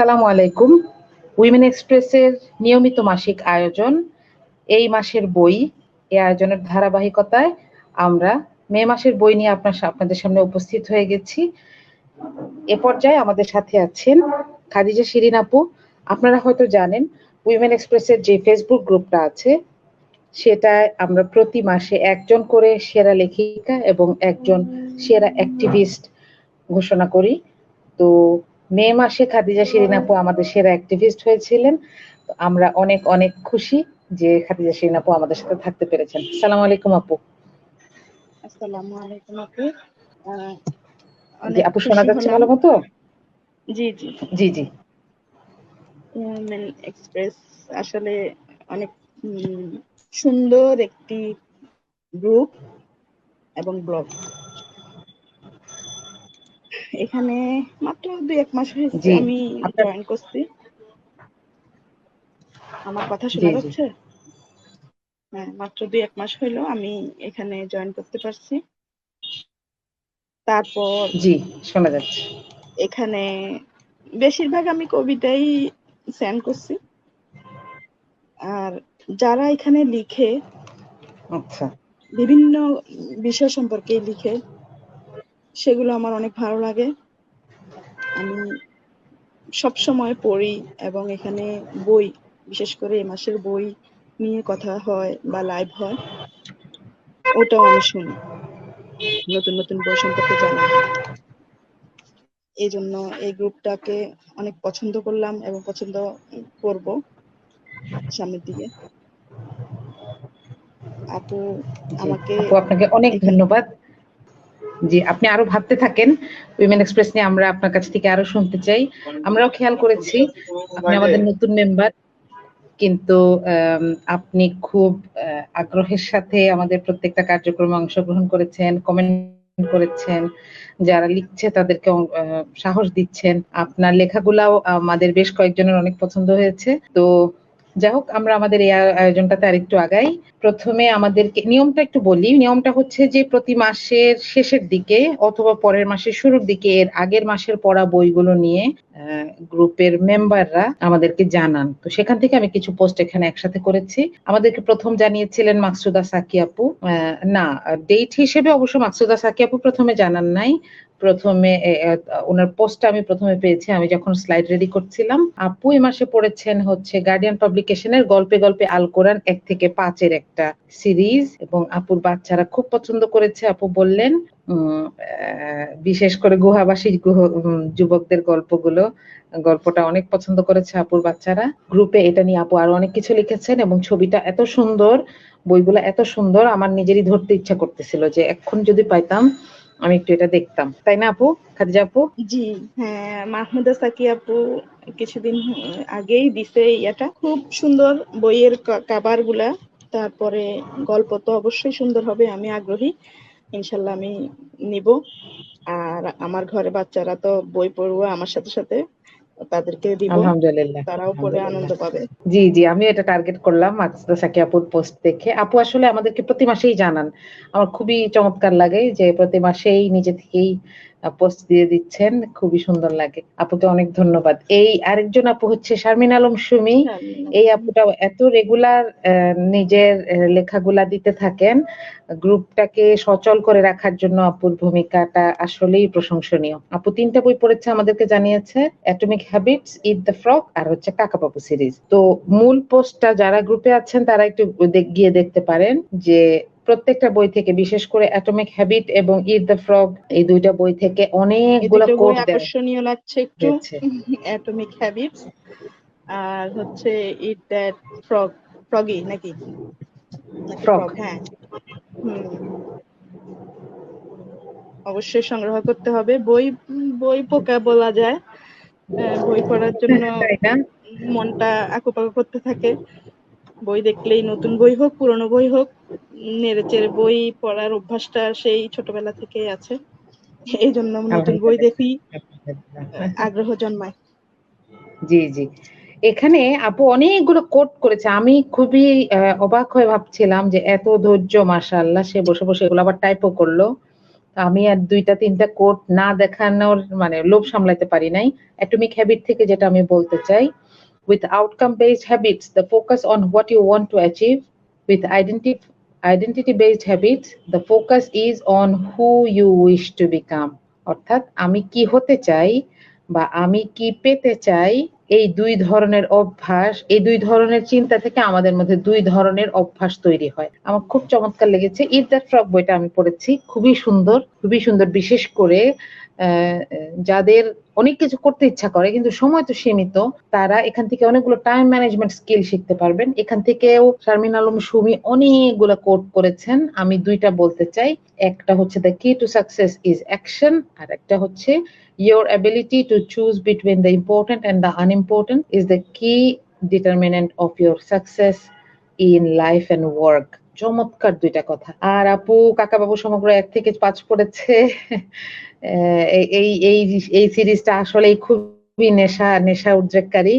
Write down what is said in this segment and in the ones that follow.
আসসালামু আলাইকুম। উইমেন এক্সপ্রেসের নিয়মিত মাসিক আয়োজন এই মাসের বই, এই আয়োজনের ধারাবাহিকতায় আমরা মে মাসের বই নিয়ে আপনার আপনাদের সামনে উপস্থিত হয়ে গেছি। এ পর্যায়ে আমাদের সাথে আছেন খাদিজা শিরিন আপু। আপনারা হয়তো জানেন উইমেন এক্সপ্রেসের যে ফেসবুক গ্রুপটা আছে, সেটায় আমরা প্রতি মাসে একজন করে সেরা লেখিকা এবং একজন সেরা অ্যাক্টিভিস্ট ঘোষণা করি। তো মে মাসে খাদিজা শিরিন আপু আমাদের সেরা অ্যাক্টিভিস্ট হয়েছিলেন। আমরা অনেক অনেক খুশি যে খাদিজা শিরিন আপু আমাদের সাথে থাকতে পেরেছেন। সালাম আলাইকুম আপু। আসসালামু আলাইকুম আপু। আপু শোনা যাচ্ছে ভালো মতো জি জি। জি জি। উইমেন এক্সপ্রেস আসলে অনেক সুন্দর একটি গ্রুপ এবং ব্লগ এখানে মাত্র দুই এক মাস হয়েছে আমি জয়েন করছি। আমার কথা শোনা যাচ্ছে? হ্যাঁ মাত্র দুই এক মাস হইল আমি এখানে জয়েন করতে পারছি। তারপর জি শোনা যাচ্ছে। এখানে বেশিরভাগ আমি কবিতাই সেন্ড করছি। আর যারা এখানে লিখে আচ্ছা। বিভিন্ন বিষয় সম্পর্কে লিখে সেগুলো আমার অনেক ভালো লাগে। আমি সব সময় পড়ি এবং এখানে বই বিশেষ করে এ মাসের বই নিয়ে কথা হয় বা লাইভ হয় ওটাও আমি শুনি। নতুন নতুন বই সম্পর্কে জানা। এই জন্য এই গ্রুপটাকে অনেক পছন্দ করলাম এবং পছন্দ করব সামনের দিকে। আপু আমাকে আপনাকে অনেক ধন্যবাদ। জি আপনি আরও ভাবতে থাকেন উইমেন এক্সপ্রেস নিয়ে আমরা আপনার কাছ থেকে আরও শুনতে চাই। আমরাও খেয়াল করেছি আপনি আমাদের নতুন মেম্বার কিন্তু আপনি খুব আগ্রহের সাথে আমাদের প্রত্যেকটা কার্যক্রমে অংশগ্রহণ করেছেন কমেন্ট করেছেন যারা লিখছে তাদেরকে সাহস দিচ্ছেন। আপনার লেখাগুলাও আমাদের বেশ কয়েকজনের অনেক পছন্দ হয়েছে। তো যাই হোক আমরা আমাদের এই আয়োজনটাতে আরেকটু আগাই। প্রথমে আমাদেরকে নিয়মটা একটু বলি। নিয়মটা হচ্ছে যে, প্রতি মাসের শেষের দিকে অথবা পরের মাসের শুরুর দিকে, এর আগের মাসের পড়া বইগুলো নিয়ে গ্রুপের মেম্বাররা আমাদেরকে জানান। তো সেখান থেকে আমি কিছু পোস্ট এখানে একসাথে করেছি। আমাদেরকে প্রথম জানিয়েছিলেন মাকসুদা সাকিয়াপু। না, ডেট হিসেবে অবশ্য মাকসুদা সাকি আপু প্রথমে জানান নাই। প্রথমে এ, এ, ওনার পোস্টটা আমি প্রথমে পেয়েছি আমি যখন স্লাইড রেডি করছিলাম। আপু এই মাসে পড়েছেন হচ্ছে গার্ডিয়ান পাবলিকেশনের গল্পে গল্পে আল কোরআন এক থেকে পাঁচের একটা সিরিজ এবং আপুর বাচ্চারা খুব পছন্দ করেছে। আপু বললেন বিশেষ করে গুহাবাসী যুবকদের গল্পগুলো গল্পটা অনেক পছন্দ করেছে আপুর বাচ্চারা। গ্রুপে এটা নিয়ে আপু আরও অনেক কিছু লিখেছেন এবং ছবিটা এত সুন্দর বইগুলো এত সুন্দর আমার নিজেরই ধরতে ইচ্ছা করতেছিল যে এখন যদি পাইতাম আমি একটু এটা দেখতাম। তাই না আপু? খাদিজা আপু? জি হ্যাঁ মাহমুদা সাকি আপু কিছুদিন আগেই দিছে এটা খুব সুন্দর বইয়ের কাবারগুলা তারপরে গল্প তো অবশ্যই সুন্দর হবে, আমি আগ্রহী। ইনশাল্লাহ আমি নিব। আর আমার ঘরে বাচ্চারা তো বই পড়ুয়া আমার সাথে সাথে। তাদেরকে দিব। আলহামদুলিল্লাহ তারাও পড়ে আনন্দ পাবে। জি জি আমি এটা টার্গেট করলাম মাকসুদা সাকি আপুর পোস্ট দেখে। আপু আসলে আমাদেরকে প্রতি মাসেই জানান। আমার খুবই চমৎকার লাগে যে প্রতি মাসেই নিজে থেকেই পোস্ট দিয়ে দিচ্ছেন। খুবই সুন্দর লাগে। আপুকে অনেক ধন্যবাদ। এই আরেকজন আপু হচ্ছে শারমিন আলম সুমি। এই আপুটাও এত রেগুলার নিজের লেখাগুলা দিতে থাকেন। গ্রুপটাকে সচল করে রাখার জন্য আপুর ভূমিকাটা আসলেই প্রশংসনীয়। আপু তিনটা বই পড়েছে আমাদেরকে জানিয়েছে। Atomic habits eat the frog আর হচ্ছে কাকাবাবু সিরিজ। তো মূল পোস্টটা যারা গ্রুপে আছেন তারা একটু গিয়ে দেখতে পারেন যে প্রত্যেকটা বই থেকে বিশেষ করে অ্যাটমিক হ্যাবিট এবং ইট দ্য ফ্রগ এই দুইটা বই থেকে অনেকগুলো কোট আকর্ষণীয় লাগছে একটু। অ্যাটমিক হ্যাবিটস আর হচ্ছে ইট দ্যাট ফ্রগ ফ্রগি নাকি? Frog, হ্যাঁ। অবশ্যই সংগ্রহ করতে হবে। বই বই পোকা বলা যায়। বই পড়ার জন্য মনটা আকুপাকু করতে থাকে। বই দেখলেই নতুন বই হোক পুরনো বই হোক নেড়ে চেড়ে বই পড়ার অভ্যাসটা সেই ছোটবেলা থেকেই আছে। এই জন্য নতুন বই দেখি, আগ্রহ জন্মায়। জি জি। এখানে আপু অনেকগুলো কোট করেছে। আমি খুবই অবাক হয়ে ভাবছিলাম যে এত ধৈর্য, মাশাআল্লাহ, সে বসে বসে এগুলো আবার টাইপও করল। আমি আর দুইটা, তিনটা কোট না দেখানোর মানে লোভ সামলাতে পারি নাই। অ্যাটমিক হ্যাবিট থেকে যেটা আমি বলতে চাই with outcome based habits, the focus on what you want to achieve with identity identity based habits, the focus is on who you wish to become. অর্থাৎ আমি কি হতে চাই বা আমি কি পেতে চাই, এই দুই ধরনের অভ্যাস, এই দুই ধরনের চিন্তা থেকে আমাদের মধ্যে দুই ধরনের অভ্যাস তৈরি হয়। আমার খুব চমৎকার লেগেছে। ইট দ্যাট ফ্রক বইটা আমি পড়েছি। খুবই সুন্দর খুবই সুন্দর। বিশেষ করে যাদের অনেক কিছু করতে ইচ্ছা করে, কিন্তু সময় তো সীমিত, তারা এখান থেকে অনেকগুলো টাইম ম্যানেজমেন্ট স্কিল শিখতে পারবেন। এখান থেকেও শারমিন আলম, সুমি অনেকগুলো কোট করেছেন। আমি দুইটা বলতে চাই। একটা হচ্ছে the key to success is action আর একটা হচ্ছে, your ability to choose between the important and the unimportant is the key determinant of your success in life and work. চমৎকার দুইটা কথা। আর আপু কাকা বাবু সমগ্র এক থেকে পাঁচ পড়েছে। এই- এই এই সিরিজটা আসলে খুবই নেশা নেশা উদ্রেককারী।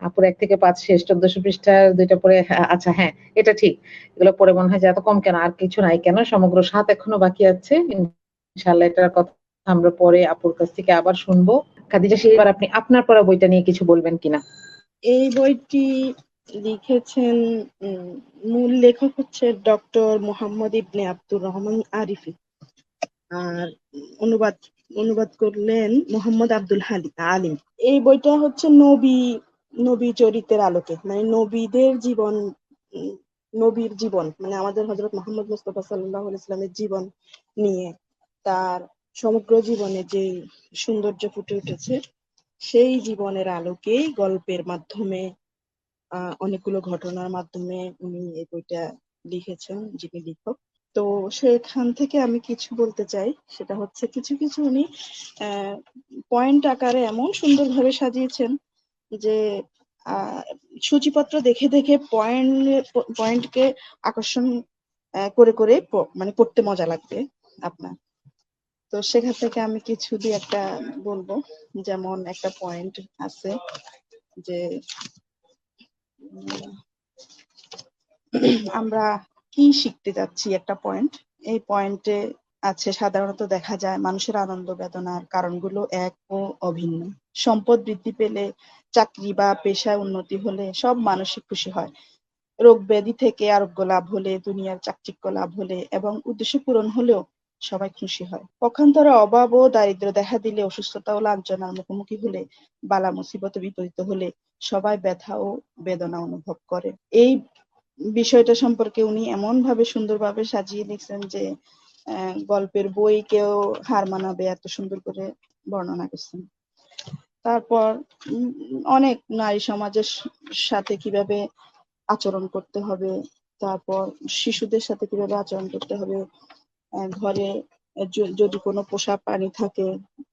আপুর এক থেকে পাঁচ শেষ চোদ্দশো পৃষ্ঠার দুইটা পরে আচ্ছা হ্যাঁ এটা ঠিক। এগুলো পরে মনে হয় যে এত কম কেন? আর কিছু নাই কেন? সমগ্র সাত এখনও বাকি আছে। ইনশাল্লাহ এটার কথা আমরা পরে আপুর কাছ থেকে আবার শুনব। খাদিজা সেইবার আপনি আপনার পড়া বইটা নিয়ে কিছু বলবেন কিনা? এই বইটি লিখেছেন মূল লেখক হচ্ছে doctor Mohammad ibn Abdur Rahman Arifi. আর অনুবাদ অনুবাদ করলেন মোহাম্মদ আব্দুল হালি আলিম। এই বইটা হচ্ছে নবী নবী চরিত্রের আলোকে। মানে নবীদের জীবন নবীর জীবন মানে আমাদের হজরত মোহাম্মদ মুস্তফা সাল্লাহ ইসলামের জীবন নিয়ে তার সমগ্র জীবনে যে সৌন্দর্য ফুটে উঠেছে, সেই জীবনের আলোকে গল্পের মাধ্যমে অনেকগুলো ঘটনার মাধ্যমে উনি এই বইটা লিখেছেন যিনি লেখক। তো সেখান থেকে আমি কিছু বলতে চাই। সেটা হচ্ছে কিছু কিছু উনি পয়েন্ট আকারে এমন সুন্দরভাবে সাজিয়েছেন যে সূচিপত্র দেখে দেখে পয়েন্ট পয়েন্টকে আকর্ষণ করে করে মানে পড়তে মজা লাগবে আপনার। তো সেখান থেকে আমি কিছু দিয়ে একটা বলব। যেমন একটা পয়েন্ট আছে যে আমরা কি শিখতে যাচ্ছি একটা পয়েন্ট এই পয়েন্টে আছে সাধারণত দেখা যায় মানুষের আনন্দ বেদনার কারণগুলো এক ও অভিন্ন। সম্পদ বৃদ্ধি পেলে চাকরি বা পেশায় উন্নতি হলে সব মানুষই খুশি হয়। রোগ ব্যাধি থেকে আরোগ্য লাভ হলে, দুনিয়ার চাকচিক্য লাভ হলে এবং উদ্দেশ্য পূরণ হলেও সবাই খুশি হয়। পক্ষান্তরে অভাব ও দারিদ্র দেখা দিলে অসুস্থতা ও লাঞ্ছনার মুখোমুখি হলে, বালা মুসিবতে বিপরীত হলে সবাই ব্যথা ও বেদনা অনুভব করে। এই বিষয়টা সম্পর্কে উনি এমন ভাবে সুন্দরভাবে সাজিয়ে লিখছেন যে গল্পের বই কেউ হার মানাবে এত সুন্দর করে বর্ণনা করছেন। তারপর অনেক নারী সমাজের সাথে কীভাবে আচরণ করতে হবে, তারপর শিশুদের সাথে কীভাবে আচরণ করতে হবে ঘরে যদি কোনো পোষা প্রাণী থাকে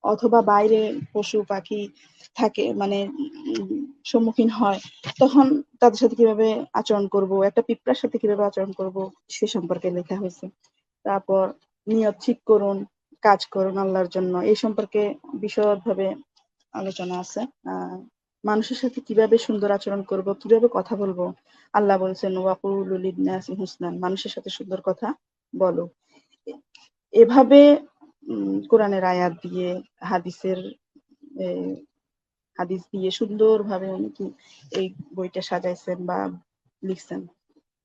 অথবা বাইরে পশু পাখি থাকে মানে সম্মুখীন হয়, তখন তাদের সাথে কীভাবে আচরণ করব, একটা পিঁপড়ার সাথে কীভাবে আচরণ করব, সে সম্পর্কে লেখা হয়েছে। তারপর নিয়ত ঠিক করুন, কাজ করুন আল্লাহর জন্য, এই সম্পর্কে বিশদভাবে আলোচনা আছে। মানুষের সাথে কীভাবে সুন্দর আচরণ করব, কীভাবে কথা বলব? আল্লাহ বলছেন ওয়াকুলু হুসনান মানুষের সাথে সুন্দর কথা বলো। এভাবে কোরআনের আয়াত দিয়ে, হাদিসের হাদিস দিয়ে সুন্দরভাবে উনি কি এই বইটা সাজাইছেন বা লিখছেন।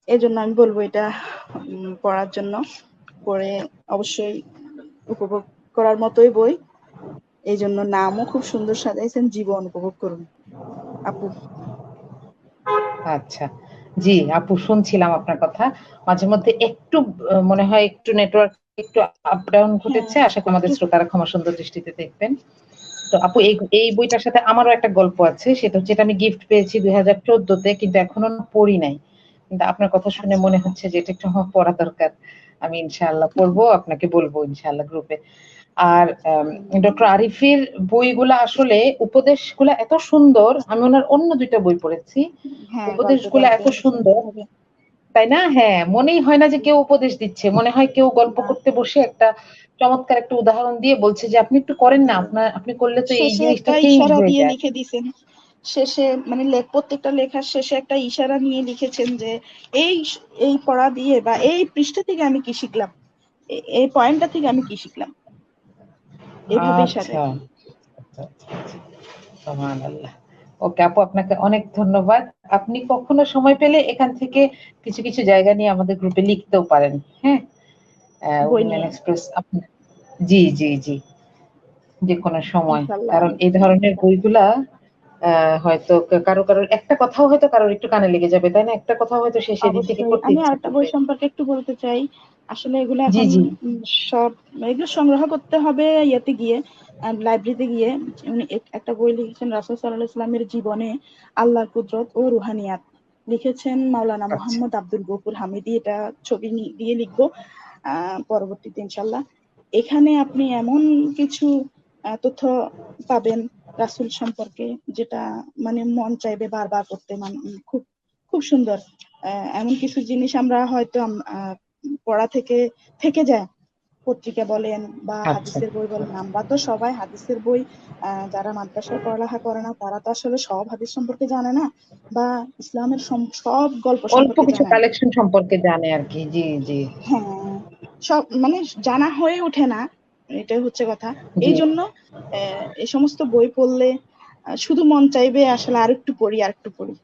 এই জন্য আমি বলব এটা পড়ার জন্য। পড়ে অবশ্যই উপভোগ করার মতোই বই। এই জন্য নামও খুব সুন্দর সাজাইছেন, জীবন উপভোগ করুন। আপু। আচ্ছা। জি আপু শুনছিলাম আপনার কথা। মাঝে মধ্যে একটু মনে হয় একটু নেটওয়ার্ক একটু আপ ডাউন ঘটেছে। হ্যাঁ, আশা করি আমাদের শ্রোতারা ক্ষমা সুন্দর দৃষ্টিতে দেখবেন। তো আপু এই এই বইটার সাথে আমারও একটা গল্প আছে। সেটা হচ্ছে এটা আমি গিফট পেয়েছি দুই হাজার চোদ্দতে কিন্তু এখনও পড়ি নাই। কিন্তু আপনার কথা শুনে মনে হচ্ছে যে এটা একটু আমার পড়া দরকার। আমি ইনশাআল্লাহ পড়ব আপনাকে বলব ইনশাআল্লাহ গ্রুপে আর ডক্টর আরিফের বইগুলা আসলে উপদেশগুলা এত সুন্দর আমি ওনার অন্য দুইটা বই পড়েছি। হ্যাঁ উপদেশগুলো এত সুন্দর। তাই না? হ্যাঁ মনেই হয় না যে কেউ উপদেশ দিচ্ছে। মনে হয় কেউ গল্প করতে বসে একটা চমৎকার একটা উদাহরণ দিয়ে বলছে যে আপনি একটু করেন না আপনার আপনি করলে তো এই জিনিসটা একটা চেঞ্জ হয়ে যায়। লিখে দিছেন। শেষে মানে লেখ প্রত্যেকটা লেখার শেষে একটা ইশারা নিয়ে লিখেছেন যে এই এই পড়া দিয়ে বা এই পৃষ্ঠা থেকে আমি কি শিখলাম? এই পয়েন্টটা থেকে আমি কি শিখলাম? এভাবেই আচ্ছা। সাজাই। সুবহানাল্লাহ। ওকে আপু আপনাকে অনেক ধন্যবাদ। আপনি কখনো সময় পেলে এখান থেকে কিছু কিছু জায়গা নিয়ে আমাদের গ্রুপে লিখতেও পারেন হ্যাঁ। এক্সপ্রেস জি জি জি। যে কোনো সময়। কারণ এই ধরনের বইগুলা আহ, হয়তো কারও কারোর একটা কথাও হয়তো কারোর একটু কানে লেগে যাবে তাই না? একটা কথাও হয়তো সে সেদিন থেকে করতে আমি আরেকটা বই সম্পর্কে একটু বলতে চাই। আসলে এগুলো এখন সব এগুলো সংগ্রহ করতে হবে ইয়েতে গিয়ে লাইব্রেরিতে গিয়ে। উনি এক- একটা বই লিখেছেন রাসূল সাল্লাল্লাহু আলাইহি ইসলামের জীবনে আল্লাহর কুদরত ও রুহানিয়াত। লিখেছেন মাওলানা আচ্ছা। মোহাম্মদ আব্দুল গফুর হামিদি এটা ছবি নি- দিয়ে লিখব আহ, পরবর্তীতে ইনশাল্লাহ এখানে আপনি এমন কিছু আহ, তথ্য পাবেন রাসূল সম্পর্কে যেটা মানে মন চাইবে বারবার পড়তে মানে খুব খুব সুন্দর। আহ, এমন কিছু জিনিস আমরা হয়তো পড়া থেকে থেকে যায়। পত্রিকা বলেন বা আচ্ছা। হাদিসের বই বলেন আমরা তো সবাই হাদিসের বই যারা মাদ্রাসায় পড়ালেখা করে না তারা তো আসলে সব হাদিস সম্পর্কে জানে না বা ইসলামের সব গল্প অল্প সম্পর্কে কিছু কালেকশন সম্পর্কে জানে আর কি জি জি। হ্যাঁ সব মানে জানা হয়ে ওঠে না এটাই হচ্ছে কথা। এই জন্য এই সমস্ত বই পড়লে শুধু মন চাইবে আসলে আরেকটু পড়ি আরেকটু পড়ি।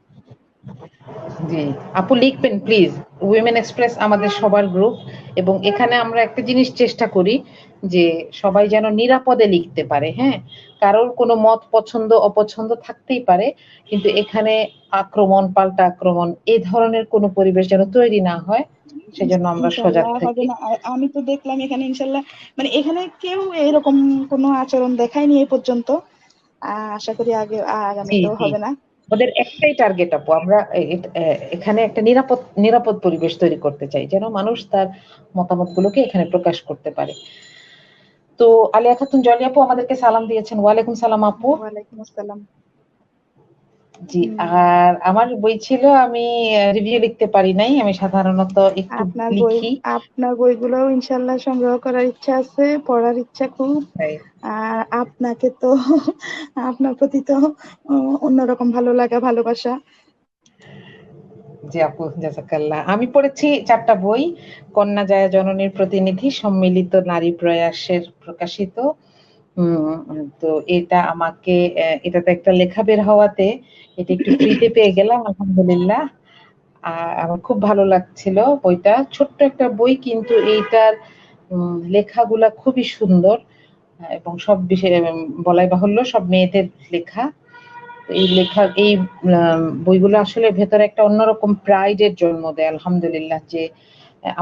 জি। আপু লিখবেন প্লিজ উইমেন এক্সপ্রেস আমাদের সবার গ্রুপ এবং এখানে আমরা একটা জিনিস চেষ্টা করি যে সবাই যেন নিরাপদে লিখতে পারে হ্যাঁ? কারোর কোনো মত পছন্দ অপছন্দ থাকতেই পারে কিন্তু এখানে আক্রমণ পাল্টা আক্রমণ এই ধরনের কোনো পরিবেশ যেন তৈরি না হয় সেজন্য আমরা সজাগ থাকি। আমি তো দেখলাম এখানে ইনশাল্লাহ মানে এখানে কেউ এরকম কোনো আচরণ দেখায়নি এই পর্যন্ত। আহ, আশা করি আগে আগামীতেও হবে না। ওদের একটাই টার্গেট আপু, আমরা এখানে একটা নিরাপদ নিরাপদ পরিবেশ তৈরি করতে চাই, যেন মানুষ তার মতামত গুলোকে এখানে প্রকাশ করতে পারে। তো আলিয়া খাতুন, জলি আপু আমাদেরকে সালাম দিয়েছেন। ওয়ালাইকুম সালাম আপু। ওয়ালাইকুম আসসালাম। জি আর আমার বই ছিল আমি রিভিউ লিখতে পারি নাই আমি সাধারণত একটু আপনার বই আপনার বইগুলো ইনশাল্লাহ সংগ্রহ করার ইচ্ছা আছে পড়ার ইচ্ছা খুব। আর আপনাকে তো আপনার প্রতি তো অন্যরকম ভালো লাগা ভালোবাসা। জি আপু জাজাকাল্লাহ। আমি পড়েছি চারটা বই কন্যা জায়া জননীর প্রতিনিধি সম্মিলিত নারী প্রয়াসের প্রকাশিত। তো এটা আমাকে এটাতে একটা লেখা বের হওয়াতে এটা একটু ফ্রিতে পেয়ে গেলাম, আলহামদুলিল্লাহ। আর আমার খুব ভালো লাগছিল বইটা। ছোট্ট একটা বই কিন্তু এইটার লেখাগুলা খুবই সুন্দর, এবং সব বিষয়ে বলাই বাহুল্য, সব মেয়েদের লেখা। এই লেখা, এই বইগুলো আসলে ভেতরে একটা অন্যরকম প্রাইডের জন্ম দেয়, আলহামদুলিল্লাহ, যে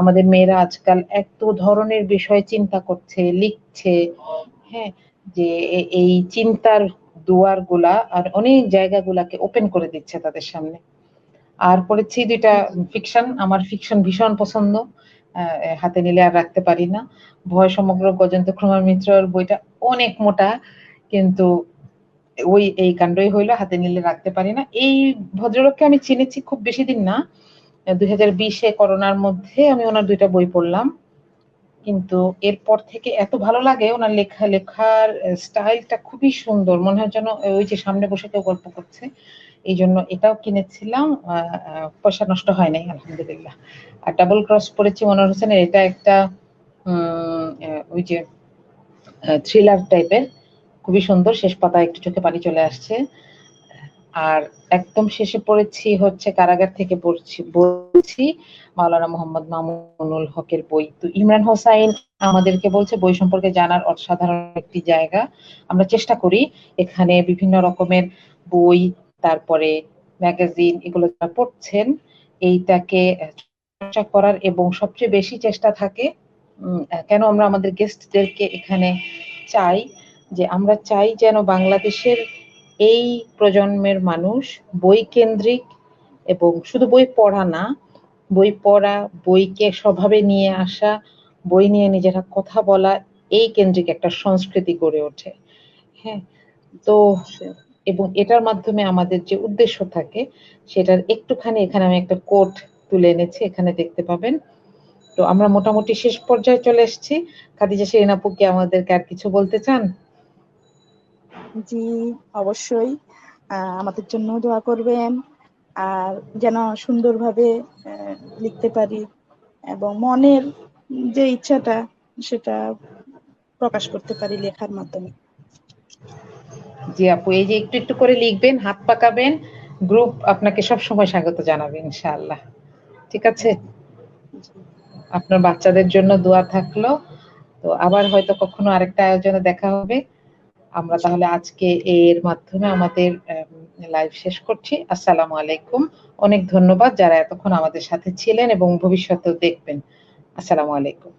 আমাদের মেয়েরা আজকাল এত ধরনের বিষয় চিন্তা করছে, লিখছে হ্যাঁ যে এই চিন্তার দুয়ারগুলা আর অনেক জায়গাগুলাকে ওপেন করে দিচ্ছে তাদের সামনে। আর পড়েছি দুইটা ফিকশন আমার ফিকশন ভীষণ পছন্দ। হাতে নিলে আর রাখতে পারি না। ভয় সমগ্র গজেন্দ্র কুমার মিত্রর বইটা অনেক মোটা, কিন্তু ওই, এই কাণ্ডই হইল, হাতে নিলে রাখতে পারি না। এই ভদ্রলোককে আমি চিনেছি খুব বেশি দিন না। দুই হাজার বিশে করোনার মধ্যে আমি ওনার দুইটা বই পড়লাম। কিন্তু এরপর থেকে এত ভালো লাগে ওনার লেখা, লেখার স্টাইলটা খুবই সুন্দর। মনে হয় যেন ওই যে সামনে বসে কেউ গল্প করছে। এই জন্য এটাও কিনেছিলাম পয়সা নষ্ট হয় নাই, আলহামদুলিল্লাহ। আর ডাবল ক্রস পড়েছি মনোয়ার হোসেনের, এটা একটা ওই যে থ্রিলার টাইপের খুবই সুন্দর, শেষ পাতায় একটু চোখে পানি চলে আসছে। আর একদম শেষে পড়েছি হচ্ছে কারাগার থেকে পড়ছি, বলছি মাওলানা মোহাম্মদ মামুনুল হকের বই। তো ইমরান হোসাইন আমাদেরকে বলছে, বই সম্পর্কে জানার অসাধারণ একটি জায়গা। আমরা চেষ্টা করি এখানে বিভিন্ন রকমের বই, তারপরে ম্যাগাজিন এগুলো যারা পড়ছেন, এইটাকে চর্চা করার এবং সবচেয়ে বেশি চেষ্টা থাকে কেন আমরা আমাদের গেস্টদেরকে এখানে চাই, যে আমরা চাই যেন বাংলাদেশের এই প্রজন্মের মানুষ বই কেন্দ্রিক এবং শুধু বই পড়া না বই পড়া বইকে স্বভাবে নিয়ে আসা বই নিয়ে নিজেরা কথা বলা এই কেন্দ্রিক একটা সংস্কৃতি গড়ে ওঠে। হ্যাঁ তো এবং এটার মাধ্যমে আমাদের যে উদ্দেশ্য থাকে সেটার একটুখানি এখানে আমি একটা কোট তুলে এনেছি এখানে দেখতে পাবেন। তো আমরা মোটামুটি শেষ পর্যায়ে চলে এসেছি। খাদিজা শিরিন আপু কি আমাদেরকে আর কিছু বলতে চান? জি, অবশ্যই। আমাদের জন্য দোয়া করবেন। আর যেন সুন্দরভাবে লিখতে পারি এবং মনের যে ইচ্ছাটা, সেটা প্রকাশ করতে পারি লেখার মাধ্যমে। জি আপু, এই যে একটু একটু করে লিখবেন, হাত পাকাবেন, গ্রুপ আপনাকে সব সময় স্বাগত জানাবে, ইনশাআল্লাহ। ঠিক আছে? আপনার বাচ্চাদের জন্য দোয়া থাকল। তো আবার হয়তো কখনো আরেকটা আয়োজনে দেখা হবে। আমরা তাহলে আজকে এর মাধ্যমে আমাদের লাইভ শেষ করছি। আসসালামু আলাইকুম। অনেক ধন্যবাদ যারা এতক্ষণ আমাদের সাথে ছিলেন এবং ভবিষ্যতেও দেখবেন। আসসালামু আলাইকুম।